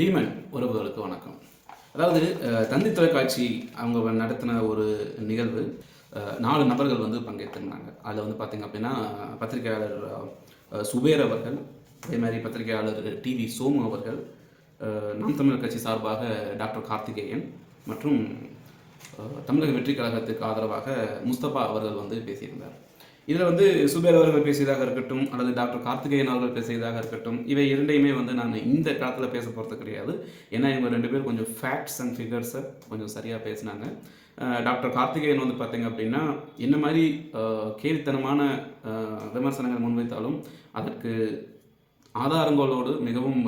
பீமன் உறவுகளுக்கு வணக்கம். அதாவது தந்தி தொலைக்காட்சி அவங்க நடத்தின ஒரு நிகழ்வு நாலு நபர்கள் வந்து பங்கேற்றிருந்தாங்க. அதில் வந்து பார்த்தீங்க அப்படின்னா பத்திரிகையாளர் சுபேர் அவர்கள் அதே மாதிரி பத்திரிகையாளர் டிவி சோமு அவர்கள் நாம் தமிழர் கட்சி சார்பாக டாக்டர் கார்த்திகேயன் மற்றும் தமிழக வெற்றி கழகத்துக்கு ஆதரவாக முஸ்தபா அவர்கள் வந்து பேசியிருந்தார். இதில் வந்து சுபேர் அவர்கள் பேசியதாக இருக்கட்டும் அல்லது டாக்டர் கார்த்திகேயன் அவர்கள் பேசியதாக இருக்கட்டும் இவை இரண்டையுமே வந்து நான் இந்த காலத்தில் பேச போகிறது கிடையாது. ஏன்னா இவங்க ரெண்டு பேரும் கொஞ்சம் ஃபேக்ட்ஸ் அண்ட் ஃபிகர்ஸை கொஞ்சம் சரியாக பேசினாங்க. டாக்டர் கார்த்திகேயன் வந்து பார்த்தீங்க அப்படின்னா என்ன மாதிரி கேலித்தனமான விமர்சனங்கள் முன்வைத்தாலும் அதற்கு ஆதாரங்களோடு மிகவும்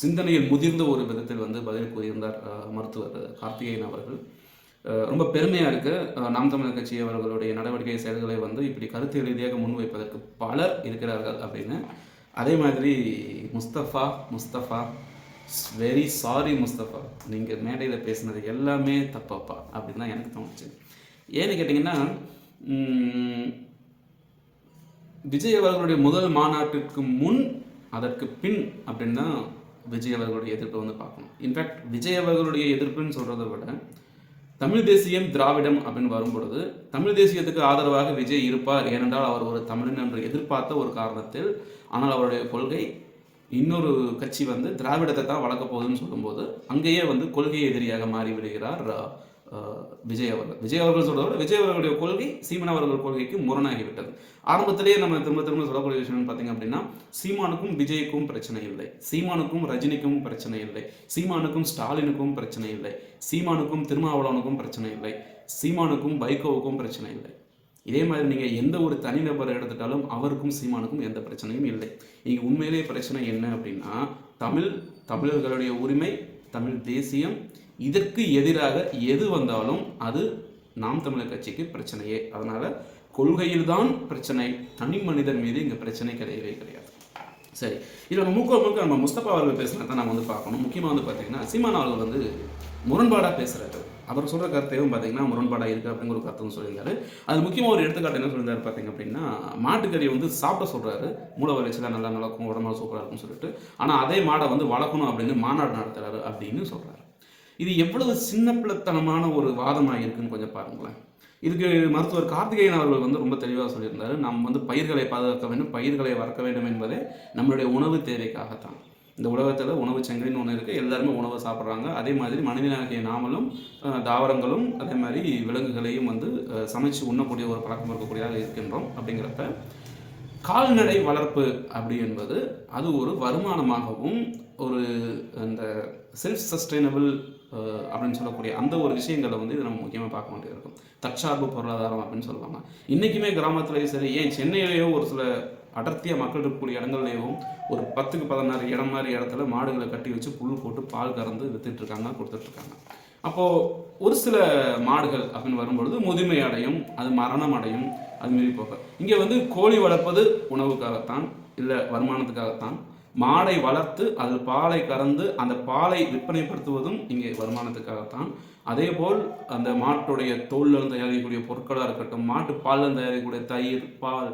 சிந்தனையில் முதிர்ந்த ஒரு விதத்தில் வந்து பதில் கூறியிருந்தார் மருத்துவர் கார்த்திகேயன் அவர்கள். ரொம்ப பெருமையாக இருக்குது நாம் தமிழர் கட்சி அவர்களுடைய நடவடிக்கை செயல்களை வந்து இப்படி கருத்து ரீதியாக முன்வைப்பதற்கு பலர் இருக்கிறார்கள் அப்படின்னு. அதே மாதிரி முஸ்தஃபா முஸ்தஃபா வெரி சாரி முஸ்தஃபா நீங்கள் மேடையில் பேசினது எல்லாமே தப்பப்பா அப்படின்னு தான் எனக்கு தோணுச்சு. ஏன்னு கேட்டிங்கன்னா விஜய் அவர்களுடைய முதல் மாநாட்டிற்கு முன் அதற்கு பின் அப்படின்னு தான் விஜய் அவர்களுடைய எதிர்ப்பை வந்து பார்க்கணும். இன்ஃபேக்ட் விஜய் அவர்களுடைய எதிர்ப்புன்னு சொல்கிறத விட தமிழ் தேசியம் திராவிடம் அப்படின்னு வரும்பொழுது தமிழ் தேசியத்துக்கு ஆதரவாக விஜய் இருப்பார் ஏனென்றால் அவர் ஒரு தமிழன் என்று எதிர்பார்த்த ஒரு காரணத்தில். ஆனால் அவருடைய கொள்கை இன்னொரு கட்சி வந்து திராவிடத்தை தான் வளர்க்க போகுதுன்னு சொல்லும்போது அங்கேயே வந்து கொள்கை எதிரியாக மாறிவிடுகிறார் விஜய் அவர்கள். விஜய் அவர்கள் சொல்றதை விட விஜய் அவர்களுடைய கொள்கை சீமன் அவர்கள் கொள்கைக்கு முரணாகிவிட்டது. ஆரம்பத்திலேயே நம்ம திரும்ப திரும்ப சொல்லக்கூடிய விஷயம் பார்த்தீங்க அப்படின்னா சீமானுக்கும் விஜய்க்கும் பிரச்சனை இல்லை. சீமானுக்கும் ரஜினிக்கும் பிரச்சனை இல்லை. சீமானுக்கும் ஸ்டாலினுக்கும் பிரச்சனை இல்லை. சீமானுக்கும் திருமாவளவனுக்கும் பிரச்சனை இல்லை. சீமானுக்கும் வைகோவுக்கும் பிரச்சனை இல்லை. இதே மாதிரி நீங்கள் எந்த ஒரு தனிநபரை எடுத்துட்டாலும் அவருக்கும் சீமானுக்கும் எந்த பிரச்சனையும் இல்லை. இங்கே உண்மையிலேயே பிரச்சனை என்ன அப்படின்னா தமிழ் தமிழர்களுடைய உரிமை தமிழ் தேசியம் இதற்கு எதிராக எது வந்தாலும் அது நாம் தமிழர் கட்சிக்கு பிரச்சனையே. அதனால் கொள்கையில்தான் பிரச்சனை தனி மனிதன் மீது இங்கே பிரச்சனை கிடையவே கிடையாது. சரி இதில் நம்ம முக்க முழுக்க நம்ம முஸ்தபா அவர்கள் பேசினா தான் நம்ம வந்து பார்க்கணும். முக்கியமாக வந்து பார்த்தீங்கன்னா சீமான் அவர்கள் வந்து முரண்பாடாக பேசுகிறாரு அவர் சொல்கிற கருத்தையும் பார்த்தீங்கன்னா முரண்பாடாக இருக்குது அப்படிங்கிற ஒரு கருத்தும் சொல்லியிருந்தாரு. அது முக்கியமாக ஒரு எடுத்துக்காட்டு என்ன சொல்லியிருந்தாரு பார்த்தீங்க அப்படின்னா மாட்டுக்கறியை வந்து சாப்பிட சொல்கிறாரு மூளை வளர்ச்சியில் நல்லா நடக்கும் உடம்பு சூப்பராக இருக்கும்னு சொல்லிட்டு. ஆனால் அதே மாடை வந்து வளர்க்கணும் அப்படின்னு மாநாடு நடத்துகிறாரு அப்படின்னு சொல்கிறாரு இது எவ்வளவு சின்ன பிள்ளைத்தனமான ஒரு வாதமாக இருக்குன்னு கொஞ்சம் பாருங்களேன். இதுக்கு மருத்துவர் கார்த்திகேயன் அவர்கள் வந்து ரொம்ப தெளிவாக சொல்லியிருந்தார் நம்ம வந்து பயிர்களை பாதுகாக்க வேண்டும் பயிர்களை வளர்க்க வேண்டும் என்பதே நம்மளுடைய உணவு தேவைக்காகத்தான். இந்த உலகத்தில் உணவு சங்கிலின்னு ஒன்று இருக்குது எல்லாருமே உணவை சாப்பிட்றாங்க. அதே மாதிரி மனிதனாகிய நாமளும் தாவரங்களும் அதே மாதிரி விலங்குகளையும் வந்து சமைச்சு உண்ணக்கூடிய ஒரு பழக்கம் இருக்கக்கூடியதாக இருக்கின்றோம் அப்படிங்கிறப்ப கால்நடை வளர்ப்பு அப்படி என்பது அது ஒரு வருமானமாகவும் ஒரு அந்த செல்ஃப் சஸ்டைனபிள் அப்படின்னு சொல்லக்கூடிய அந்த ஒரு விஷயங்களை வந்து இது நம்ம முக்கியமாக பார்க்க வேண்டியது இருக்கும். தற்சார்பு பொருளாதாரம் அப்படின்னு சொல்லுவாங்க. இன்றைக்குமே கிராமத்துலேயும் சரி ஏன் சென்னையிலேயோ ஒரு சில அடர்த்தியாக மக்கள் இருக்கக்கூடிய இடங்கள்லேயும் ஒரு பத்துக்கு பதினாறு இடம் மாதிரி இடத்துல மாடுகளை கட்டி வச்சு புல் போட்டு பால் கறந்து விற்றுட்ருக்காங்க கொடுத்துட்ருக்காங்க அப்போது ஒரு சில மாடுகள் அப்படின்னு வரும்பொழுது முதுமை அடையும் அது மரணம் அடையும் அது போக இங்கே வந்து கோழி வளர்ப்பது உணவுக்காகத்தான் இல்லை வருமானத்துக்காகத்தான் மாடை வளர்த்து அதில் பாலை கறந்து அந்த பாலை விற்பனைப்படுத்துவதும் இங்கே வருமானத்துக்காகத்தான். அதேபோல் அந்த மாட்டுடைய தோல்லிருந்து தயாரிக்கக்கூடிய பொருட்களாக இருக்கட்டும் மாட்டு பாலில் தயாரிக்கக்கூடிய தயிர் பால்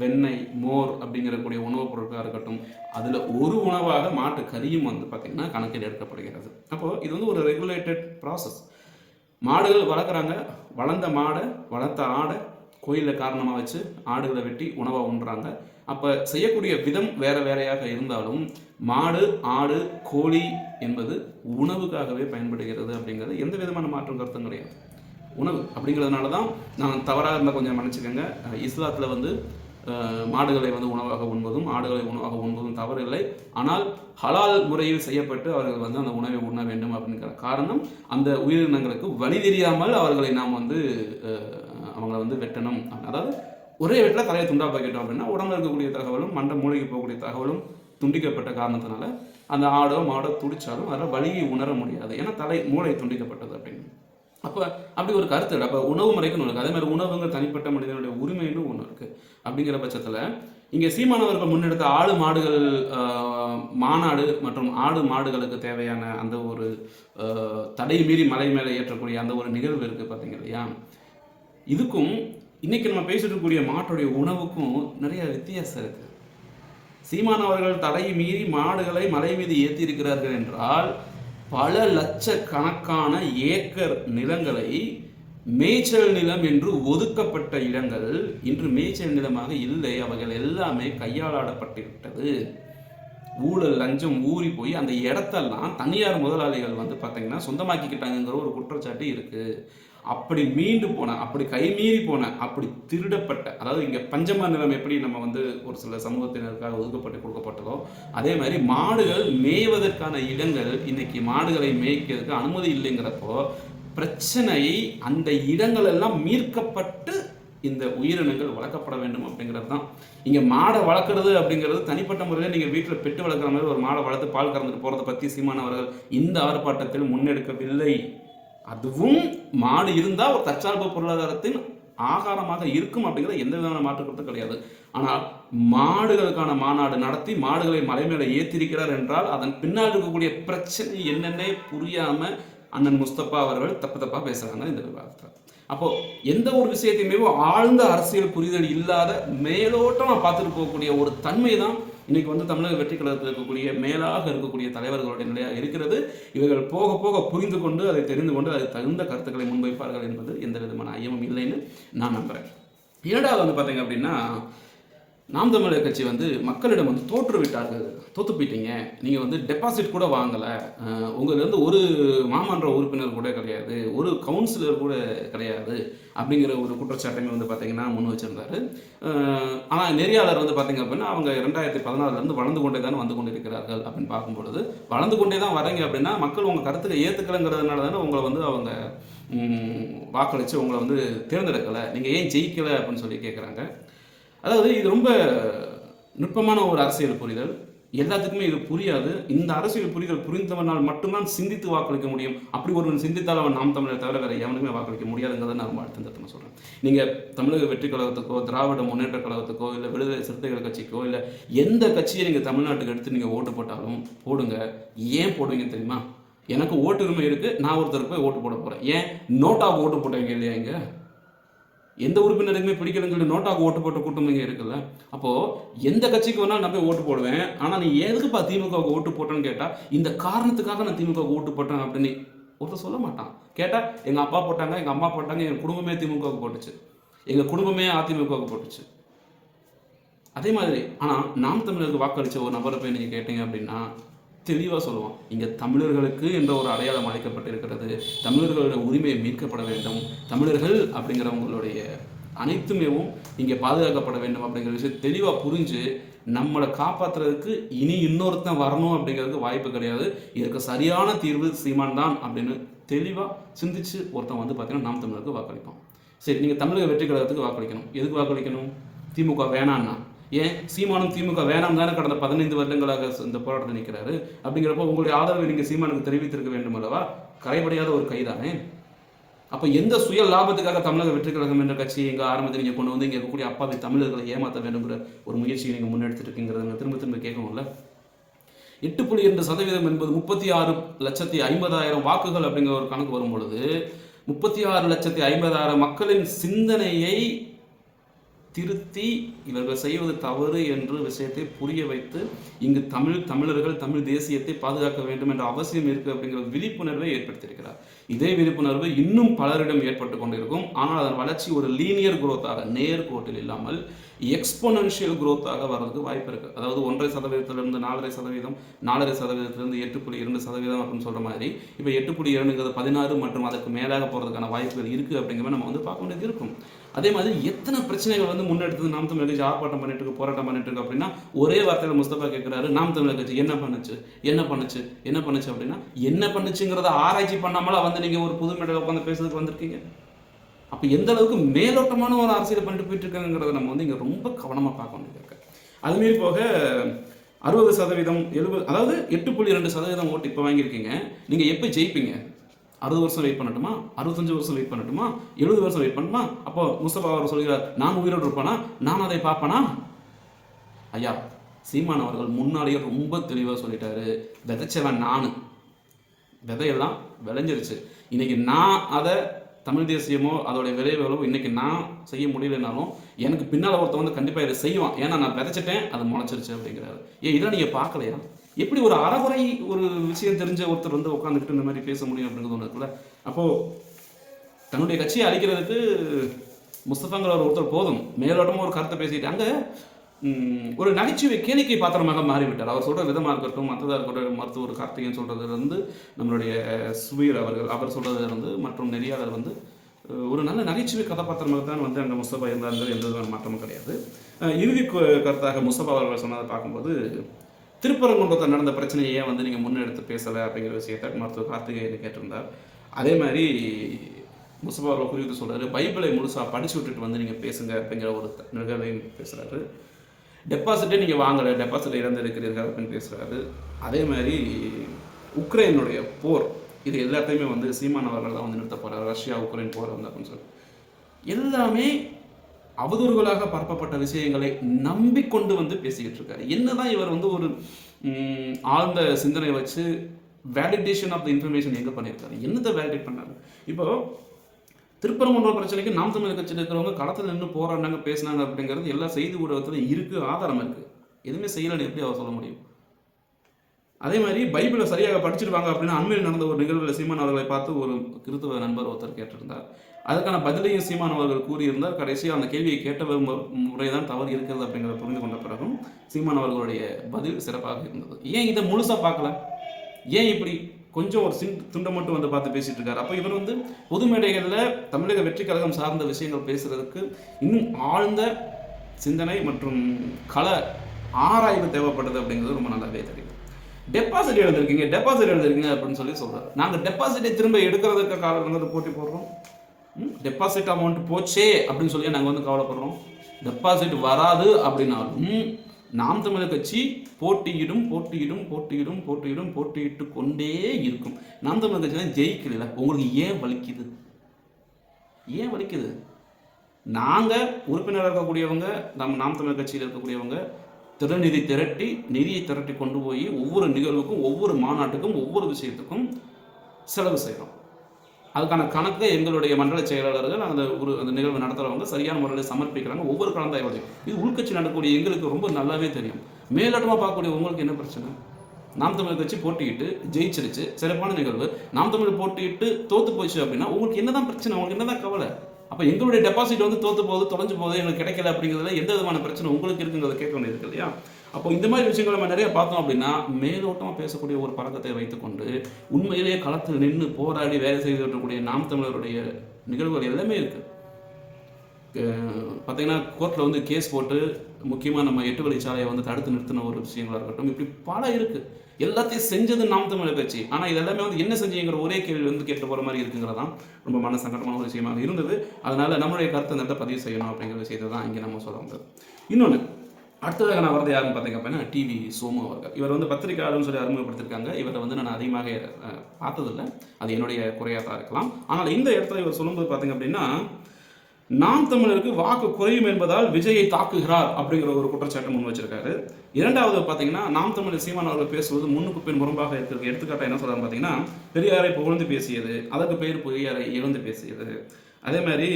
வெண்ணெய் மோர் அப்படிங்கிறக்கூடிய உணவுப் பொருட்களாக இருக்கட்டும் அதில் ஒரு உணவாக மாட்டு கறியும் வந்து பார்த்திங்கன்னா கணக்கில் எடுக்கப்படுகிறது. அப்போது இது வந்து ஒரு ரெகுலேட்டட் ப்ராசஸ் மாடுகள் வளர்க்குறாங்க. வளர்ந்த மாடை வளர்த்த ஆடை கோயிலில் காரணமாக வச்சு ஆடுகளை வெட்டி உணவாக உண்றாங்க. அப்போ செய்யக்கூடிய விதம் வேற வேறையாக இருந்தாலும் மாடு ஆடு கோழி என்பது உணவுக்காகவே பயன்படுகிறது அப்படிங்கிறது எந்த விதமான மாற்றம் கருத்தும் கிடையாது. உணவு அப்படிங்கிறதுனால தான் நான் தவறாக இருந்தால் கொஞ்சம் மன்னிச்சுக்கோங்க. இஸ்லாத்தில் வந்து மாடுகளை வந்து உணவாக உண்பதும் ஆடுகளை உணவாக உண்பதும் தவறு இல்லை ஆனால் ஹலால் முறையில் செய்யப்பட்டு அவர்கள் வந்து அந்த உணவை உண்ண வேண்டும் அப்படிங்கிற காரணம் அந்த உயிரினங்களுக்கு வழி தெரியாமல் அவர்களை நாம் வந்து அவங்களை வந்து வெட்டணும். அதாவது ஒரே வெட்டில் தலையை துண்டா பாக்கிட்டோம் அப்படின்னா உடம்புல இருக்கக்கூடிய தகவலும் மண்டை மூளைக்கு போகக்கூடிய தகவலும் துண்டிக்கப்பட்ட காரணத்தினால அந்த ஆடோ மாடோ துடிச்சாலும் அதில் வலியை உணர முடியாது. ஏன்னா தலை மூளை துண்டிக்கப்பட்டது அப்படின்னு. அப்போ அப்படி ஒரு கருத்து இல்லை அப்போ உணவு முறைக்குன்னு ஒன்று இருக்குது அதே மாதிரி உணவுங்க தனிப்பட்ட மனிதனுடைய உரிமைன்னு ஒன்று இருக்குது அப்படிங்கிற பட்சத்தில் இங்கே சீமானவர்கள் முன்னெடுத்த ஆடு மாடுகள் மாநாடு மற்றும் ஆடு மாடுகளுக்கு தேவையான அந்த ஒரு தடை மீறி மலை மேலே ஏற்றக்கூடிய அந்த ஒரு நிகழ்வு இருக்குது பார்த்தீங்க இல்லையா? இதுக்கும் இன்றைக்கி நம்ம பேசிட்டு இருக்கக்கூடிய மாட்டுடைய உணவுக்கும் நிறைய வித்தியாசம் இருக்குது சீமான் அவர்கள் தடையை மீறி மாடுகளை மலை மீது ஏற்றி இருக்கிறார்கள் என்றால் பல லட்சக்கணக்கான ஏக்கர் நிலங்களை மேய்ச்சல் நிலம் என்று ஒதுக்கப்பட்ட இடங்கள் இன்று மேய்ச்சல் நிலமாக இல்லை அவைகள் எல்லாமே கையாளாடப்பட்டுவிட்டது ஊழல் லஞ்சம் ஊறி போய் அந்த இடத்தெல்லாம் தனியார் முதலாளிகள் வந்து பார்த்தீங்கன்னா சொந்தமாக்கிக்கிட்டாங்கிற ஒரு குற்றச்சாட்டு இருக்குது அப்படி மீண்டு போன அப்படி கைமீறி போன அப்படி திருடப்பட்ட அதாவது இங்கே பஞ்சம நிலம் எப்படி நம்ம வந்து ஒரு சில சமூகத்தினருக்காக ஒதுக்கப்பட்டு கொடுக்கப்பட்டதோ அதே மாதிரி மாடுகள் மேய்வதற்கான இடங்கள் இன்னைக்கு மாடுகளை மேய்க்கிறதுக்கு அனுமதி இல்லைங்கிறப்போ பிரச்சனை அந்த இடங்கள் எல்லாம் மீட்கப்பட்டு இந்த உயிரினங்கள் வளர்க்கப்பட வேண்டும் அப்படிங்கிறது தான். இங்கே மாடை வளர்க்குறது அப்படிங்கிறது தனிப்பட்ட முறையில் நீங்கள் வீட்டில் பெட்டு வளர்க்குற மாதிரி ஒரு மாடை வளர்த்து பால் கறந்துட்டு போகிறத பற்றி சீமானவர்கள் இந்த ஆர்ப்பாட்டத்தில் முன்னெடுக்கவில்லை. அதுவும் மாடு இருந்தால் ஒரு தற்சார்பு பொருளாதாரத்தின் ஆகாரமாக இருக்கும் அப்படிங்கிறது எந்த விதமான மாற்று கிடையாது. ஆனால் மாடுகளுக்கான மாநாடு நடத்தி மாடுகளை மலை மேலே ஏற்றிருக்கிறார் என்றால் அதன் பின்னால் இருக்கக்கூடிய பிரச்சனை என்னென்னே புரியாமல் அண்ணன் முஸ்தபா அவர்கள் தப்பு தப்பாக பேசுகிறாங்க இந்த விவாதத்தில் அப்போ எந்த ஒரு விஷயத்தையுமே ஆழ்ந்த அரசியல் புரிதல் இல்லாத மேலோட்டமாக பார்த்துட்டு போகக்கூடிய ஒரு தன்மை தான் இன்னைக்கு வந்து தமிழக வெற்றி கழகத்தில் இருக்கக்கூடிய மேலாக இருக்கக்கூடிய தலைவர்களுடைய நிலையாக இருக்கிறது. இவர்கள் போக போக புரிந்து கொண்டு அதை தெரிந்து கொண்டு அதை தகுந்த கருத்துக்களை முன்வைப்பார்கள் என்பது எந்த விதமான ஐயமும் இல்லைன்னு நான் நம்புறேன். இரண்டாவது வந்து பார்த்தீங்க அப்படின்னா நாம் தமிழர் கட்சி வந்து மக்களிடம் வந்து தோற்று விட்டார்கள். தோத்து போயிட்டீங்க. நீங்கள் வந்து டெபாசிட் கூட வாங்கலை. உங்களிருந்து ஒரு மாமன்ற உறுப்பினர் கூட கிடையாது. ஒரு கவுன்சிலர் கூட கிடையாது. அப்படிங்கிற ஒரு குற்றச்சாட்டையுமே வந்து பார்த்தீங்கன்னா முன் வச்சிருந்தாரு. ஆனால் நெறியாளர் வந்து பார்த்தீங்க அப்படின்னா அவங்க ரெண்டாயிரத்தி பதினாறுலேருந்து வளர்ந்து கொண்டே தானே வந்து கொண்டு இருக்கிறார்கள் அப்படின்னு பார்க்கும்பொழுது வளர்ந்து கொண்டே தான் வரீங்க அப்படின்னா மக்கள் உங்கள் கருத்துக்கு ஏற்றுக்கலங்கிறதுனால தானே உங்களை வந்து அவங்க வாக்களித்து உங்களை வந்து தேர்ந்தெடுக்கலை. நீங்கள் ஏன் ஜெயிக்கலை அப்படின்னு சொல்லி கேட்குறாங்க அதாவது இது ரொம்ப நுட்பமான ஒரு அரசியல் புரிதல். எல்லாத்துக்குமே இது புரியாது. இந்த அரசியல் புரிதல் புரிந்தவனால் மட்டும்தான் சிந்தித்து வாக்களிக்க முடியும். அப்படி ஒருவன் சிந்தித்தால் அவன் நாம் தமிழர் தவிர வேற எவனுமே வாக்களிக்க முடியாதுங்கிறத நான் ரொம்ப அழுத்தம் சொல்கிறேன் நீங்கள் தமிழக வெற்றி கழகத்துக்கோ திராவிட முன்னேற்ற கழகத்துக்கோ இல்லை விடுதலை சிறுத்தைகள் கட்சிக்கோ இல்லை எந்த கட்சியை நீங்கள் தமிழ்நாட்டுக்கு எடுத்து நீங்கள் ஓட்டு போட்டாலும் போடுங்க. ஏன் போடுவீங்க தெரியுமா? எனக்கு ஓட்டுரிமை இருக்குது நான் ஒருத்தருக்கு போய் ஓட்டு போட போகிறேன் ஏன்? நோட்டாவுக்கு ஓட்டு போட்டவங்க இல்லையா இங்கே? எந்த உறுப்பினருக்குமே பிடிக்கலன்னு சொல்லி நோட்டாக்கு ஓட்டு போட்ட கூட்டம் இங்கே இருக்குல்ல. அப்போ எந்த கட்சிக்கு வேணாலும் நான் போய் ஓட்டு போடுவேன். ஆனால் நீ எதுக்குப்பா திமுகவுக்கு ஓட்டு போட்டேன்னு கேட்டா இந்த காரணத்துக்காக நான் திமுகவுக்கு ஓட்டு போட்டேன் அப்படின்னு ஒருத்தர் சொல்ல மாட்டான். கேட்டா எங்க அப்பா போட்டாங்க எங்க அம்மா போட்டாங்க என் குடும்பமே திமுகவுக்கு போட்டுச்சு. எங்க குடும்பமே அதிமுகவுக்கு போட்டுச்சு. அதே மாதிரி ஆனால் நாம் தமிழருக்கு வாக்களிச்ச ஒரு நபரை போய் நீங்கள் கேட்டீங்க அப்படின்னா தெளிவாக சொல்லுவோம் இங்கே தமிழர்களுக்கு என்ற ஒரு அடையாளம் அளிக்கப்பட்டிருக்கிறது. தமிழர்களுடைய உரிமை மீட்கப்பட வேண்டும். தமிழர்கள் அப்படிங்கிறவங்களுடைய அனைத்துமேவும் இங்கே பாதுகாக்கப்பட வேண்டும் அப்படிங்கிற விஷயம் தெளிவாக புரிஞ்சு நம்மளை காப்பாற்றுறதுக்கு இனி இன்னொருத்தன் வரணும் அப்படிங்கிறதுக்கு வாய்ப்பு கிடையாது. இதற்கு சரியான தீர்வு சீமான் தான் அப்படின்னு தெளிவாக சிந்திச்சு ஒருத்தன் வந்து பார்த்தீங்கன்னா நாம் தமிழருக்கு வாக்களிப்போம் சரி நீங்கள் தமிழக வெற்றி கழகத்துக்கு வாக்களிக்கணும். எதுக்கு வாக்களிக்கணும்? திமுக வேணான்னா. ஏன் சீமானும் திமுக வேணாம் தானே கடந்த பதினைந்து வருடங்களாக இந்த போராட்டத்தில் நிற்கிறாரு அப்படிங்கிறப்போ உங்களுடைய ஆதரவை நீங்கள் சீமானுக்கு தெரிவித்திருக்க வேண்டும் அல்லவா? கரைபடியாத ஒரு கைதானே? அப்போ எந்த சுய லாபத்துக்காக தமிழக வெற்றி கழகம் என்ற கட்சியை இங்கே ஆரம்பத்தில் நீங்கள் கொண்டு வந்து இங்கே இருக்கக்கூடிய அப்பாவி தமிழர்களை ஏமாற்ற வேண்டுங்கிற ஒரு முயற்சியை நீங்கள் முன்னெடுத்துட்டு இருக்கீங்கிறத திரும்ப திரும்ப கேட்கணும்ல? எட்டு புள்ளி இரண்டு சதவீதம் என்பது முப்பத்தி ஆறு லட்சத்தி ஐம்பதாயிரம் வாக்குகள் அப்படிங்கிற ஒரு கணக்கு வரும் பொழுது முப்பத்தி ஆறு லட்சத்தி ஐம்பதாயிரம் மக்களின் சிந்தனையை திருத்தி இவர்கள் செய்வது தவறு என்ற விஷயத்தை புரிய வைத்து இங்கு தமிழ் தமிழர்கள் தமிழ் தேசியத்தை பாதுகாக்க வேண்டும் என்ற அவசியம் இருக்கு அப்படிங்கிற விழிப்புணர்வை ஏற்படுத்தியிருக்கிறார். இதே விழிப்புணர்வு இன்னும் பலரிடம் ஏற்பட்டு கொண்டிருக்கும். ஆனால் அதன் வளர்ச்சி ஒரு லீனியர் குரோத்தாக நேர் கோட்டில் இல்லாமல் எக்ஸ்போனன்ஷியல் குரோத்தாக வர்றதுக்கு வாய்ப்பு இருக்குது அதாவது ஒன்றரை சதவீதத்திலிருந்து நாலரை சதவீதம் நாலரை சதவீதத்திலிருந்து எட்டு புள்ளி இரண்டு சதவீதம் அப்படின்னு சொல்கிற மாதிரி இப்போ எட்டு புள்ளி இரண்டுங்கிறது பதினாறு மற்றும் அதற்கு மேலாக போகிறதுக்கான வாய்ப்புகள் இருக்குது அப்படிங்கிற நம்ம வந்து பார்க்க வேண்டியது இருக்கும். அதே மாதிரி எத்தனை பிரச்சனைகள் வந்து முன்னெடுத்து நாம் தமிழர் கட்சி ஆர்ப்பாட்டம் பண்ணிட்டு இருக்கு போராட்டம் பண்ணிட்டு இருக்கு அப்படின்னா ஒரே வார்த்தையில் முஸ்தபா கேட்கிறாரு நாம் தமிழர் கட்சி என்ன பண்ணுச்சு என்ன பண்ணுச்சு என்ன பண்ணுச்சு அப்படின்னா என்ன பண்ணுச்சுங்கிறத ஆராய்ச்சி பண்ணாமல் வந்து நீங்கள் ஒரு புது மேடையில் உட்காந்து பேசுறதுக்கு வந்திருக்கீங்க. அப்போ எந்த அளவுக்கு மேலோட்டமான ஒரு அரசியல் பண்ணிட்டு போயிட்டு இருக்காங்கிறத நம்ம வந்து இங்கே ரொம்ப கவனமாக பார்க்க வேண்டியது இருக்கு. அதுமாரி போக அறுபது சதவீதம் எழுபது அதாவது எட்டு புள்ளி ரெண்டு சதவீதம் ஓட்டு இப்போ வாங்கியிருக்கீங்க. நீங்கள் எப்போ ஜெயிப்பீங்க? அறுபது வருஷம் வெயிட் பண்ணட்டுமா? அறுபத்தஞ்சு வருஷம் வெயிட் பண்ணட்டுமா? எழுபது வருஷம் வெயிட் பண்ணுமா அப்போ முஸ்தபா அவர் சொல்கிறார் நான் உயிரோடு இருப்பானா? நான் அதை பார்ப்பேனா? ஐயா சீமான் அவர்கள் முன்னாடியே ரொம்ப தெளிவாக சொல்லிட்டாரு. விதைச்சவன் நான். விதையெல்லாம் விளைஞ்சிருச்சு. இன்னைக்கு நான் அதை தமிழ் தேசியமோ அதோடைய விளைவுகளோ இன்னைக்கு நான் செய்ய முடியலைனாலும் எனக்கு பின்னால் ஒருத்தன் வந்து கண்டிப்பாக இதை செய்வான். ஏன்னா நான் விதைச்சிட்டேன் அது முளைச்சிருச்சு அப்படிங்கிறாரு. ஏன் இதெல்லாம் நீங்கள் பார்க்கலையா? எப்படி ஒரு அறகுறை ஒரு விஷயம் தெரிஞ்ச ஒருத்தர் வந்து உட்காந்துக்கிட்டு இந்த மாதிரி பேச முடியும் அப்படிங்கிறது ஒன்று இருக்குல்ல? அப்போது தன்னுடைய கட்சியை அழிக்கிறதுக்கு முஸ்தபாங்கிற ஒரு ஒருத்தர் போதும். மேலோட்டமாக ஒரு கருத்தை பேசிட்டு அங்கே ஒரு நகைச்சுவை கேளிக்கை பாத்திரமாக மாறிவிட்டார். அவர் சொல்கிற விதமாக இருக்கட்டும் மற்றதாக இருக்கட்டும் மருத்துவர் கார்த்திகேயன் சொல்கிறதுலேருந்து நம்மளுடைய சுவீர் அவர்கள் அவர் சொல்கிறதுலேருந்து மற்றும் நெறியாளர் வந்து ஒரு நல்ல நகைச்சுவை கதாபாத்திரமாக தான் வந்து அங்கே முஸ்தபா இருந்தார்கள் எந்த மாற்றமும் கிடையாது. இறுதி கருத்தாக முஸ்தபா அவர்கள் சொன்னதை பார்க்கும்போது திருப்பரங்குன்றத்தில் நடந்த பிரச்சனையை ஏன் வந்து நீங்கள் முன்னெடுத்து பேசலை அப்படிங்கிற விஷயத்தை மருத்துவர் கார்த்திகேயன் கேட்டிருந்தார். அதே மாதிரி முஸ்தபா அவர்கள் குறித்து சொல்கிறாரு பைபிளை முழுசாக படிச்சு விட்டுட்டு வந்து நீங்கள் பேசுங்க அப்படிங்கிற ஒரு த- நிகழ்வையும் பேசுகிறாரு டெபாசிட்டே நீங்கள் வாங்கலை டெபாசிட் இழந்திருக்கிறீர்கள் அப்படின்னு பேசுகிறாரு அதே மாதிரி உக்ரைனுடைய போர் இது எல்லாத்தையுமே வந்து சீமான் அவர்கள் தான் வந்து நிறுத்த போகிறார் ரஷ்யா உக்ரைன் போர் வந்து அப்படின்னு சொல்லி. எல்லாமே அவதூறுகளாக பரப்பப்பட்ட விஷயங்களை நம்பிக்கொண்டு வந்து பேசிக்கிட்டு இருக்காரு. என்னதான் இவர் வந்து ஒரு ஆழ்ந்த சிந்தனை வச்சு வேலிடேஷன் ஆஃப் த இன்ஃபர்மேஷன் எங்கே பண்ணியிருக்காரு என்னத்தை வேலிடேட் பண்ணாரு? இப்போ திருப்பரங்குன்ற பிரச்சனைக்கு நாம் தமிழ் கட்சியில் இருக்கிறவங்க களத்தில் நின்று போராடினாங்க பேசினாங்க அப்படிங்கிறது எல்லா செய்தி ஊடகத்தில் இருக்கு ஆதாரம் இருக்குது எதுவுமே செய்யலன்னு எப்படி அவர் சொல்ல முடியும்? அதே மாதிரி பைபிளை சரியாக படிச்சிருவாங்க அப்படின்னு அண்மையில் நடந்த ஒரு நிகழ்வில் சீமான் அவர்களை பார்த்து ஒரு கிறித்துவ நண்பர் ஒருத்தர் கேட்டிருந்தார். அதுக்கான பதிலையும் சீமான் அவர்கள் கூறியிருந்தார். கடைசியாக அந்த கேள்வியை கேட்ட முறை தான் தவறு இருக்கிறது அப்படிங்கிறத புரிந்து கொண்ட பிறகும் சீமான் அவர்களுடைய பதில் சிறப்பாக இருந்தது. ஏன் இதை முழுசாக பார்க்கல? ஏன் இப்படி கொஞ்சம் ஒரு சின் துண்டை மட்டும் வந்து பார்த்து பேசிட்டு இருக்காரு. அப்போ இவர் வந்து பொது மேடைகளில் தமிழக வெற்றி கழகம் சார்ந்த விஷயங்கள் பேசுறதுக்கு இன்னும் ஆழ்ந்த சிந்தனை மற்றும் கல ஆராய்வு தேவைப்படுது அப்படிங்கிறது ரொம்ப நல்லாவே தெரியும் டெபாசிட் எழுதிருக்கீங்க டெபாசிட் எழுதிருக்கீங்க அப்படின்னு சொல்லி சொல்றாரு. நாங்கள் டெபாசிட்டை திரும்ப எடுக்கிறதுக்கு காரணங்கிறது போட்டி போடுறோம். டெபாசிட் அமௌண்ட் போச்சே அப்படின்னு சொல்லி நாங்கள் வந்து கவலைப்படுறோம். டெபாசிட் வராது அப்படின்னாலும் நாம் தமிழர் கட்சி போட்டியிடும் போட்டியிடும் போட்டியிடும் போட்டியிடும் போட்டியிட்டு கொண்டே இருக்கும். நாம் தமிழர் கட்சி தான் ஜெயிக்கல உங்களுக்கு ஏன் வலிக்குது? ஏன் வலிக்குது? நாங்கள் உறுப்பினராக இருக்கக்கூடியவங்க நம் நாம் தமிழர் கட்சியில் இருக்கக்கூடியவங்க திறநிதி திரட்டி நிதியை திரட்டி கொண்டு போய் ஒவ்வொரு நிகழ்வுக்கும் ஒவ்வொரு மாநாட்டுக்கும் ஒவ்வொரு விஷயத்துக்கும் செலவு செய்கிறோம் அதுக்கான கணக்கு எங்களுடைய மண்டல செயலாளர்கள் அந்த ஒரு அந்த நிகழ்வு நடத்துகிறவங்க சரியான முறையில் சமர்ப்பிக்கிறாங்க. ஒவ்வொரு கலந்தாய்வாளையும் இது உள்கட்சி நடக்கக்கூடிய எங்களுக்கு ரொம்ப நல்லாவே தெரியும். மேலோட்டமாக பார்க்கக்கூடிய உங்களுக்கு என்ன பிரச்சனை? நாம் தமிழ் கட்சி போட்டியிட்டு ஜெயிச்சிருச்சு. சிறப்பான நிகழ்வு. நாம் தமிழ் போட்டியிட்டு தோத்து போச்சு அப்படின்னா உங்களுக்கு என்னதான் பிரச்சனை? உங்களுக்கு என்னதான் கவலை? அப்போ எங்களுடைய டெபாசிட் வந்து தோத்து போகுது தொலைஞ்சு போகுது எங்களுக்கு கிடைக்கல அப்படிங்கிறதுல எந்த விதமான பிரச்சனை உங்களுக்கு இருக்குங்கிறத கேட்க வேண்டியது இல்லையா? அப்போ இந்த மாதிரி விஷயங்களை நம்ம நிறைய பார்த்தோம் அப்படின்னா மேலோட்டமாக பேசக்கூடிய ஒரு பழக்கத்தை வைத்துக்கொண்டு உண்மையிலேயே களத்தில் நின்று போராடி வேலை செய்து வரக்கூடிய நாம் தமிழருடைய நிகழ்வுகள் எல்லாமே இருக்கு. பார்த்தீங்கன்னா கோர்ட்டில் வந்து கேஸ் போட்டு முக்கியமாக நம்ம எட்டு வழிச்சாலையை வந்து தடுத்து நிறுத்தின ஒரு விஷயங்களாக இருக்கட்டும் இப்படி பல இருக்குது எல்லாத்தையும் செஞ்சது நாம் தமிழர் கட்சி. ஆனால் இது எல்லாமே வந்து என்ன செஞ்சீங்கிற ஒரே கேள்வி வந்து கேட்டு போகிற மாதிரி இருக்குங்கிறதான் ரொம்ப மன சங்கடமான ஒரு விஷயமாக இருந்தது. அதனால் நம்மளுடைய கருத்தை இந்த பதிவு செய்யணும் அப்படிங்கிற விஷயத்தை தான் இங்கே நம்ம சொல்ல வந்தது. இன்னொன்று அடுத்ததாக நான் வரது யாருன்னு பார்த்தீங்க அப்படின்னா டிவி சோமு அவர்கள். இவர் வந்து பத்திரிகையாளர்னு சொல்லி அறிமுகப்படுத்திருக்காங்க. இவரை வந்து நான் அதிகமாக பார்த்ததில்லை. அது என்னுடைய குறையாக தான் இருக்கலாம். ஆனால் இந்த இடத்துல இவர் சொல்லும்போது பார்த்தீங்க அப்படின்னா நாம் தமிழருக்கு வாக்கு குறையும் என்பதால் விஜயை தாக்குகிறார் அப்படிங்கிற ஒரு குற்றச்சாட்டை முன் வச்சிருக்காரு. இரண்டாவது பார்த்தீங்கன்னா நாம் தமிழர் சீமான் அவர்கள் பேசுவது முன்னுக்கு பின் முரம்பாக இருக்கிறது. எடுத்துக்காட்டாக என்ன சொல்கிறாங்க பார்த்தீங்கன்னா பெரியாரை புகழ்ந்து பேசியது அதற்கு பெயர் பெரியாரை இழந்து பேசியது. அதே மாதிரி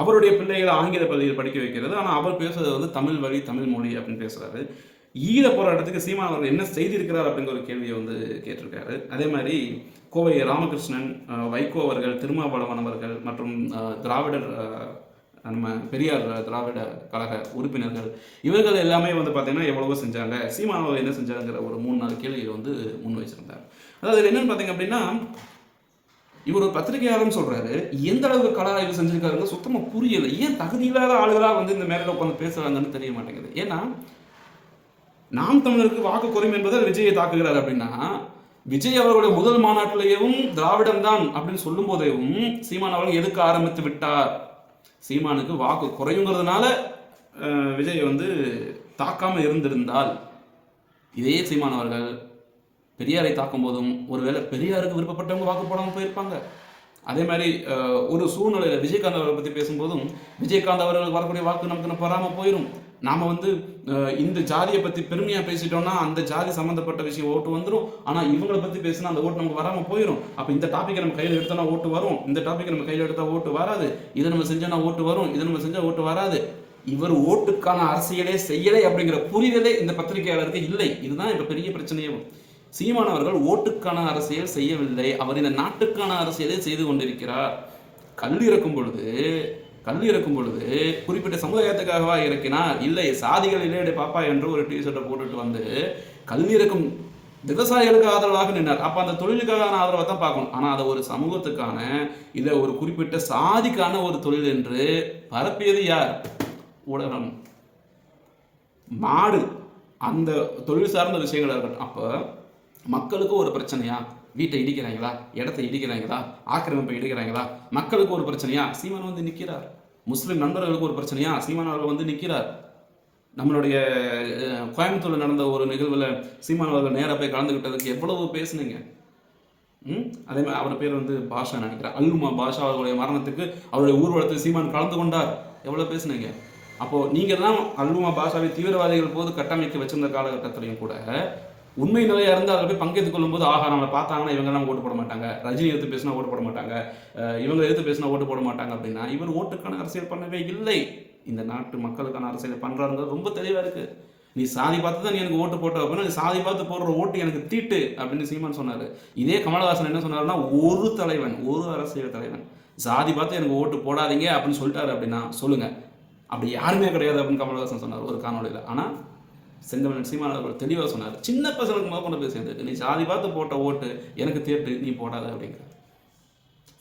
அவருடைய பிள்ளைகளை ஆங்கில பள்ளியில் படிக்க வைக்கிறது. ஆனால் அவர் பேசுறது வந்து தமிழ் வழி தமிழ் மொழி அப்படின்னு பேசுறாரு. ஈழ போராட்டத்துக்கு சீமான் அவர்கள் என்ன செய்திருக்கிறார் அப்படிங்கிற ஒரு கேள்வியை வந்து கேட்டிருக்காரு. அதே மாதிரி கோவை ராமகிருஷ்ணன் வைகோ அவர்கள் திருமாவளவன் அவர்கள் மற்றும் திராவிடர் நம்ம பெரியார் திராவிட கழக உறுப்பினர்கள் இவர்கள் எல்லாமே வந்து பார்த்தீங்கன்னா எவ்வளவோ செஞ்சாங்க. சீமானவர் என்ன செஞ்சாங்கிற ஒரு மூணு நாலு கேள்வியை வந்து முன் வச்சிருந்தார். அதாவது இதுல என்னன்னு பார்த்தீங்க அப்படின்னா இவர் ஒரு பத்திரிகையாளர்னு சொல்றாரு. எந்த அளவுக்கு கள ஆய்வு செஞ்சிருக்காருங்க சுத்தமா புரியல. ஏன் தகுதியில்லாத ஆளுகளா வந்து இந்த மேல உட்காந்து பேசுறாங்கன்னு தெரிய மாட்டேங்குது. ஏன்னா நாம் தமிழருக்கு வாக்கு குறையும் என்பதால் விஜயை தாக்குகிறார் அப்படின்னா விஜய் அவர்களுடைய முதல் மாநாட்டிலேயும் திராவிடம் தான் அப்படின்னு சொல்லும் போதேவும் சீமான் அவர்கள் எதுக்க ஆரம்பித்து விட்டார்? சீமானுக்கு வாக்கு குறையுங்கிறதுனால விஜய் வந்து தாக்காம இருந்திருந்தால் இதே சீமான் அவர்கள் பெரியாரை தாக்கும் போதும் ஒருவேளை பெரியாருக்கு விருப்பப்பட்டவங்க வாக்கு போடாமல் போயிருப்பாங்க. அதே மாதிரி ஒரு சூழ்நிலையில் விஜயகாந்த் அவர்களை பற்றி பேசும்போதும் விஜயகாந்த் அவர்களுக்கு வரக்கூடிய வாக்கு நமக்கு வராமல் போயிடும் நாம் வந்து இந்த ஜாதியை பற்றி பெருமையாக பேசிட்டோம்னா அந்த ஜாதி சம்மந்தப்பட்ட விஷயம் ஓட்டு வந்துடும் ஆனால் இவங்களை பற்றி பேசினா அந்த ஓட்டு நமக்கு வராமல் போயிடும் அப்போ இந்த டாப்பிக்கை நம்ம கையில் எடுத்தோம்னா ஓட்டு வரும். இந்த டாப்பிக்கை நம்ம கையில் எடுத்தால் ஓட்டு வராது. இதை நம்ம செஞ்சோம்னா ஓட்டு வரும். இதை நம்ம செஞ்சால் ஓட்டு வராது. இவர் ஓட்டுக்கான அரசியலே செய்யலை அப்படிங்கிற புரிதலே இந்த பத்திரிகையாளருக்கு இல்லை. இதுதான் இப்போ பெரிய பிரச்சனையே. சீமான் அவர்கள் ஓட்டுக்கான அரசியல் செய்யவில்லை. அவர் இந்த நாட்டுக்கான அரசியலை செய்து கொண்டிருக்கிறார். கல் இறக்கும் பொழுது கல் இறக்கும் பொழுது குறிப்பிட்ட சமுதாயத்துக்காகவா இறக்கினார்? இல்லை சாதிகள் இல்லையடே பாப்பா என்று ஒரு டிஷர்ட்டை போட்டுட்டு வந்து கல் இறக்கும் விவசாயிகளுக்கு ஆதரவாக நின்றார். அப்ப அந்த தொழிலுக்கான ஆதரவை தான் பார்க்கணும். ஆனா அதை ஒரு சமூகத்துக்கான இதை ஒரு குறிப்பிட்ட சாதிக்கான ஒரு தொழில் என்று பரப்பியது யார்? ஊடகம் மாடு அந்த தொழில் சார்ந்த விஷயங்களாக இருக்கட்டும் அப்போ மக்களுக்கும் ஒரு பிரச்சனையா? வீட்டை இடிக்கிறாங்களா? இடத்தை இடிக்கிறாங்களா? ஆக்கிரமிப்பை இடிக்கிறாங்களா மக்களுக்கு ஒரு பிரச்சனையா? சீமான் வந்து நிற்கிறார் முஸ்லீம் நண்பர்களுக்கு ஒரு பிரச்சனையா? சீமான் அவர்கள் வந்து நிற்கிறார் நம்மளுடைய கோயம்புத்தூரில் நடந்த ஒரு நிகழ்வில் சீமான் அவர்கள் நேராக போய் கலந்துக்கிட்டதுக்கு எவ்வளவு பேசுனீங்க? ம்? அதே மாதிரி அவர் பேர் வந்து பாஷா நினைக்கிறேன். அல்லுமா பாஷா அவர்களுடைய மரணத்துக்கு அவருடைய ஊர்வலத்தில் சீமான் கலந்து கொண்டார். எவ்வளோ பேசுனீங்க? அப்போது நீங்கள் தான் அல்லுமா பாஷாவை தீவிரவாதிகள் போது கட்டமைக்க வச்சிருந்த காலகட்டத்திலையும் கூட உண்மை நிலையா இருந்து அதில் போய் பங்கேற்றுக் கொள்ளும்போது ஆகா நம்மளை பார்த்தாங்கன்னா இவங்க ஓட்டு போட மாட்டாங்க. ரஜினி எடுத்து பேசினா ஓட்டு போட மாட்டாங்க. இவங்க எடுத்து பேசினா ஓட்டு போட மாட்டாங்க அப்படின்னா இவர் ஓட்டுக்கான அரசியல் பண்ணவே இல்லை. இந்த நாட்டு மக்களுக்கான அரசியல் பண்றாருங்கிறது ரொம்ப தெளிவா இருக்கு. நீ சாதி பார்த்து தான் நீ எனக்கு ஓட்டு போட்ட அப்படின்னா நீ சாதி பார்த்து போடுற ஓட்டு எனக்கு தீட்டு அப்படின்னு சீமான் சொன்னாரு. இதே கமலஹாசன் என்ன சொன்னாருன்னா ஒரு தலைவன் ஒரு அரசியல் தலைவன் சாதி பார்த்து எனக்கு ஓட்டு போடாதீங்க அப்படின்னு சொல்லிட்டாரு அப்படின்னா சொல்லுங்க. அப்படி யாருமே கிடையாது அப்படின்னு கமலஹாசன் சொன்னார் ஒரு காணொலியில் ஆனால் செந்தமன் சீமான் அவர்கள் தெளிவாக சொன்னார். சின்ன பசங்களுக்கு முதல் கொண்டு போய் சேர்ந்துருக்கு நீ சாதி பார்த்து போட்ட ஓட்டு எனக்கு தேர்ட்டு நீ போடாத அப்படிங்கிற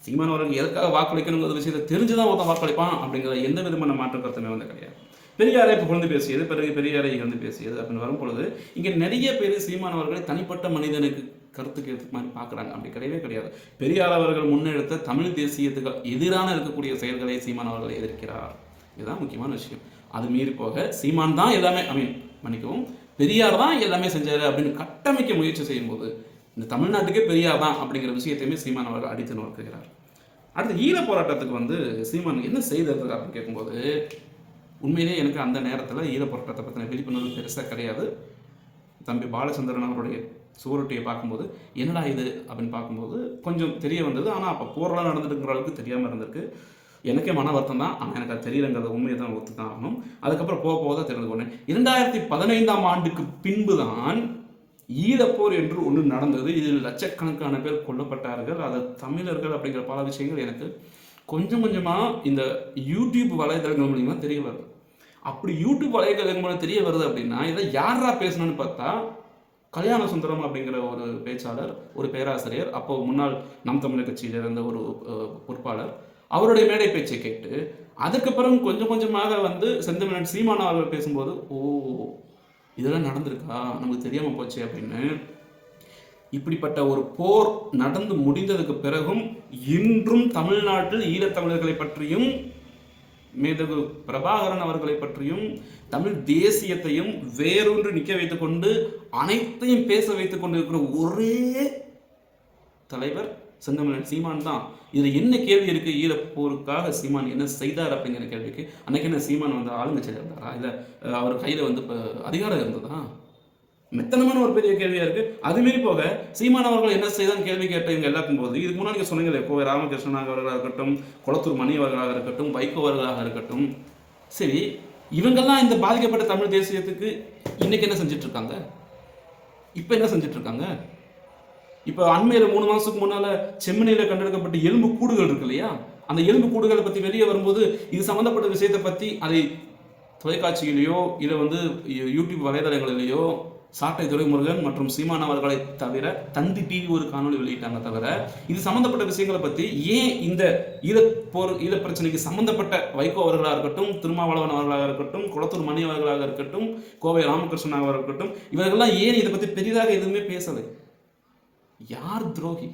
சீமான் எதுக்காக வாக்களிக்கணுங்கிற விஷயத்தை தெரிஞ்சுதான் ஒருத்தன் வாக்களிப்பான் அப்படிங்கிற எந்த விதமான மாற்று கருத்துமே வந்து கிடையாது. பெரியாரை புகழ்ந்து பேசியது பிறகு பெரியாரை இருந்து பேசியது அப்படின்னு வரும்பொழுது இங்கே நிறைய பேர் சீமான் அவர்களை தனிப்பட்ட மனிதனுக்கு கருத்துக்கு எடுத்து மாதிரி பார்க்குறாங்க. அப்படி கிடையவே கிடையாது. பெரியார் அவர்கள் முன்னெடுத்த தமிழ் தேசியத்துக்கு எதிரான இருக்கக்கூடிய செயல்களை சீமான் அவர்கள் எதிர்க்கிறார். இதுதான் முக்கியமான விஷயம். அது மீறி போக சீமான் தான் எல்லாமே ஐ மீன் மன்னிக்கவும் பெரியார் தான் எல்லாமே செஞ்சார் அப்படின்னு கட்டமைக்க முயற்சி செய்யும்போது இந்த தமிழ்நாட்டுக்கே பெரியார் தான் அப்படிங்கிற விஷயத்தையுமே சீமான் அவர்கள் அடித்து நோக்குகிறார் அடுத்து ஈழ போராட்டத்துக்கு வந்து சீமான் என்ன செய்தது அப்படின்னு கேட்கும்போது உண்மையிலேயே எனக்கு அந்த நேரத்தில் ஈழ போராட்டத்தை பற்றின விழிப்புணர்வு பெருசாக கிடையாது. தம்பி பாலச்சந்திரன் அவருடைய சுவரொட்டியை பார்க்கும்போது என்னடா இது அப்படின்னு பார்க்கும்போது கொஞ்சம் தெரிய வந்தது. ஆனால் அப்போ போரெல்லாம் நடந்துட்டுங்கிற அளவுக்கு தெரியாமல் இருந்திருக்கு. எனக்கே மன வருத்தம் தான் ஆனால் எனக்கு அது தெரியலங்கிறத உண்மையை தான் ஒத்து தான் ஆகணும். அதுக்கப்புறம் போக போக தான் தெரிந்து கொண்டேன் இரண்டாயிரத்தி பதினைந்தாம் ஆண்டுக்கு பின்பு தான் ஈழப்போர் என்று ஒன்று நடந்தது. இதில் லட்சக்கணக்கான பேர் கொல்லப்பட்டார்கள். அது தமிழர்கள் அப்படிங்கிற பல விஷயங்கள் எனக்கு கொஞ்சம் கொஞ்சமாக இந்த யூடியூப் வலைதளங்கள் மூலியமாக தெரிய வருது. அப்படி யூடியூப் வலைதளங்கள் மூலம் தெரிய வருது அப்படின்னா இதை யாரா பேசணும்னு பார்த்தா கல்யாண சுந்தரம் அப்படிங்கிற ஒரு பேச்சாளர் ஒரு பேராசிரியர் அப்போ முன்னாள் நம் தமிழர் கட்சியில் இருந்த ஒரு பொறுப்பாளர் அவருடைய மேடை பேச்சை கேட்டு அதுக்கப்புறம் கொஞ்சம் கொஞ்சமாக வந்து செந்தமிழன் சீமான அவர்கள் பேசும்போது ஓ இதெல்லாம் நடந்திருக்கா? நமக்கு தெரியாமல் போச்சு அப்படின்னு. இப்படிப்பட்ட ஒரு போர் நடந்து முடிந்ததுக்கு பிறகும் இன்றும் தமிழ்நாட்டில் ஈழத்தமிழர்களை பற்றியும் மேதகு பிரபாகரன் அவர்களை பற்றியும் தமிழ் தேசியத்தையும் வேறொன்று நிற்க வைத்துக்கொண்டு அனைத்தையும் பேச வைத்துக் கொண்டிருக்கிற ஒரே தலைவர் செந்தமிழன் சீமான் தான். இதில் என்ன கேள்வி இருக்குது ஈழப்போருக்காக சீமான் என்ன செய்தார் அப்படிங்கிற கேள்விக்கு அன்னைக்கு என்ன சீமான் வந்து ஆளுங்கட்சியில் இருந்தாரா? இல்லை அவர் கையில் வந்து இப்போ அதிகாரம் இருந்ததா? மெத்தனமான ஒரு பெரிய கேள்வியாக இருக்குது அதுமாரி போக சீமான் அவர்கள் என்ன செய்தான் கேள்வி கேட்ட இவங்க எல்லாருக்கும் போது இதுக்கு முன்னாடி நீங்கள் சொன்னீங்களே கோவை ராமகிருஷ்ணன் அவர்களாக இருக்கட்டும் குளத்தூர் மணி அவர்களாக இருக்கட்டும் வைகோ அவர்களாக இருக்கட்டும். சரி இவங்கெல்லாம் இந்த பாதிக்கப்பட்ட தமிழ் தேசியத்துக்கு இன்னைக்கு என்ன செஞ்சிட்ருக்காங்க இப்போ என்ன செஞ்சிட்ருக்காங்க இருக்காங்க? இப்போ அண்மையில் மூணு மாதத்துக்கு முன்னால் செம்மனையில் கண்டெடுக்கப்பட்ட எலும்பு கூடுகள் இருக்கு இல்லையா? அந்த எலும்பு கூடுகளை பற்றி வெளியே வரும்போது இது சம்மந்தப்பட்ட விஷயத்தை பற்றி அதை தொலைக்காட்சியிலேயோ இல்லை வந்து யூடியூப் வலைதளங்களிலேயோ சாட்டை துரைமுருகன் மற்றும் சீமான் அவர்களை தவிர தந்தி டிவி ஒரு காணொளி வெளியிட்டாங்க தவிர இது சம்மந்தப்பட்ட விஷயங்களை பற்றி ஏன் இந்த ஈழப்போர் ஈழப் பிரச்சனைக்கு சம்மந்தப்பட்ட வைகோ அவர்களாக இருக்கட்டும் திருமாவளவன் அவர்களாக இருக்கட்டும் குளத்தூர் மணி அவர்களாக இருக்கட்டும் கோவை ராமகிருஷ்ணன் அவர்களாக இருக்கட்டும் இவர்கள்லாம் ஏன் இதை பற்றி பெரிதாக எதுவுமே பேசலை? யார் துரோகி?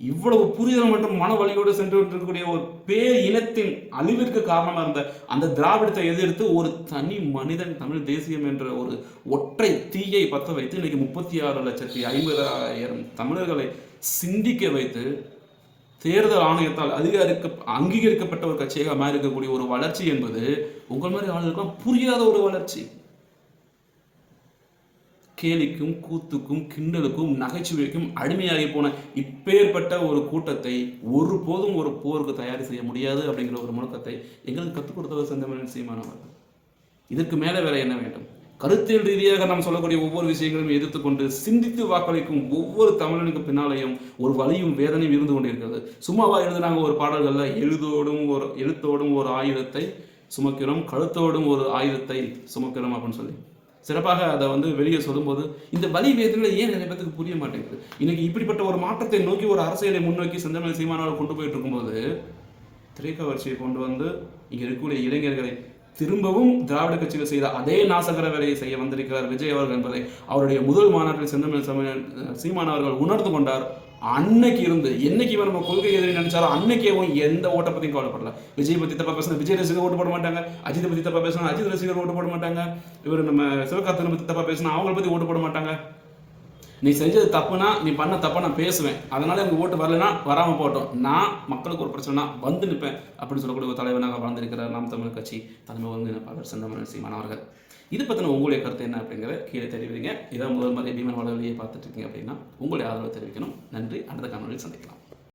இவ்வளவு புரிதல் மற்றும் மன வலியோடு சென்று கொண்டிருக்கக்கூடிய ஒரு பேர் இனத்தின் அழிவிற்கு காரணமாக இருந்த அந்த திராவிடத்தை எதிர்த்து ஒரு தனி மனிதன் தமிழ் தேசியம் என்ற ஒரு ஒற்றை தீயை பற்ற வைத்து இன்னைக்கு முப்பத்தி ஆறு லட்சத்தி ஐம்பதாயிரம் தமிழர்களை சிந்திக்க வைத்து தேர்தல் ஆணையத்தால் அதிகாரிக்க அங்கீகரிக்கப்பட்ட ஒரு கட்சியாக மாறி இருக்கக்கூடிய ஒரு வளர்ச்சி என்பது உங்கள் மாதிரி ஆளுக்கெல்லாம் புரியாத ஒரு வளர்ச்சி. கேலிக்கும் கூத்துக்கும் கிண்டலுக்கும் நகைச்சுவைக்கும் அடிமையாகி போன இப்பேற்பட்ட ஒரு கூட்டத்தை ஒருபோதும் ஒரு போருக்கு தயார் செய்ய முடியாது அப்படிங்கிற ஒரு முழக்கத்தை எங்களுக்கு கற்றுக் கொடுத்தவர் செந்தமிழன் சீமானவர்கள் இதற்கு மேலே வேற என்ன வேண்டும்? கருத்தியல் ரீதியாக நாம் சொல்லக்கூடிய ஒவ்வொரு விஷயங்களையும் எதிர்த்துக்கொண்டு சிந்தித்து வாக்களிக்கும் ஒவ்வொரு தமிழனுக்கு பின்னாலேயும் ஒரு வலியும் வேதனையும் இருந்து கொண்டிருக்கிறது. சும்மாவா எழுதுனாங்க ஒரு பாடல்கள்ல எழுதோடும் ஒரு எழுத்தோடும் ஒரு ஆயுதத்தை சுமக்கிறோம் கழுத்தோடும் ஒரு ஆயுதத்தை சுமக்கிறோம் அப்படின்னு சொல்லி. சிறப்பாக அதை வந்து வெளியே சொல்லும்போது இந்த வலி வேதனை ஏன் நிறைய பேத்துக்கு புரிய மாட்டேங்குது? இன்னைக்கு இப்படிப்பட்ட ஒரு மாற்றத்தை நோக்கி ஒரு அரசியலை முன்னோக்கி செந்தமிழ் சீமானவர் கொண்டு போயிட்டு இருக்கும்போது திரைக்கவர்ச்சியை கொண்டு வந்து இங்கே இருக்கக்கூடிய இளைஞர்களை திரும்பவும் திராவிட கட்சிகள் செய்த அதே நாசகர வேலையை செய்ய வந்திருக்கிறார் விஜய் அவர்கள் என்பதை அவருடைய முதல் மாநாட்டில் செந்தமிழ் சீமான் அவர்கள் உணர்ந்து கொண்டார். அன்னைக்கு இருந்து என்னைக்கு இவன் நம்ம கொள்கை எதிரி நினைச்சாலும் அன்னைக்கே அவன் எந்த ஓட்டை பத்தியும் கவலைப்படல. விஜய் பத்தி தப்பா பேசினா விஜய் ரசிகர் ஓட்டு போட மாட்டாங்க. அஜித் பத்தி தப்பா பேசினா அஜித் ரசிகர் ஓட்டு போட மாட்டாங்க. இவர் நம்ம சிவகார்த்தனை பத்தி தப்பா பேசினா அவங்கள பத்தி ஓட்டு போட மாட்டாங்க. நீ செஞ்சது தப்புனா நீ பண்ண தப்பா நான் பேசுவேன். அதனால எனக்கு ஓட்டு வரலன்னா வராம போட்டோம் நான் மக்களுக்கு ஒரு பிரச்சனைனா வந்து நிற்பேன். அப்படின்னு சொல்லக்கூடிய ஒரு தலைவனாக வாழ்ந்திருக்கிறார் நாம் தமிழ் கட்சி தலைமை வந்து பலர் சீமான் அவர்கள். இது பற்றின உங்களுடைய கருத்து என்ன அப்படிங்கிறத கீழே தெரிவிங்க. இதான் முதல் மாதிரி பீமன் வளர்வழியை பார்த்துட்டு இருக்கீங்க அப்படின்னா உங்களுடைய ஆதரவை தெரிவிக்கணும். நன்றி. அடுத்த காணொலியில் சந்திக்கலாம்.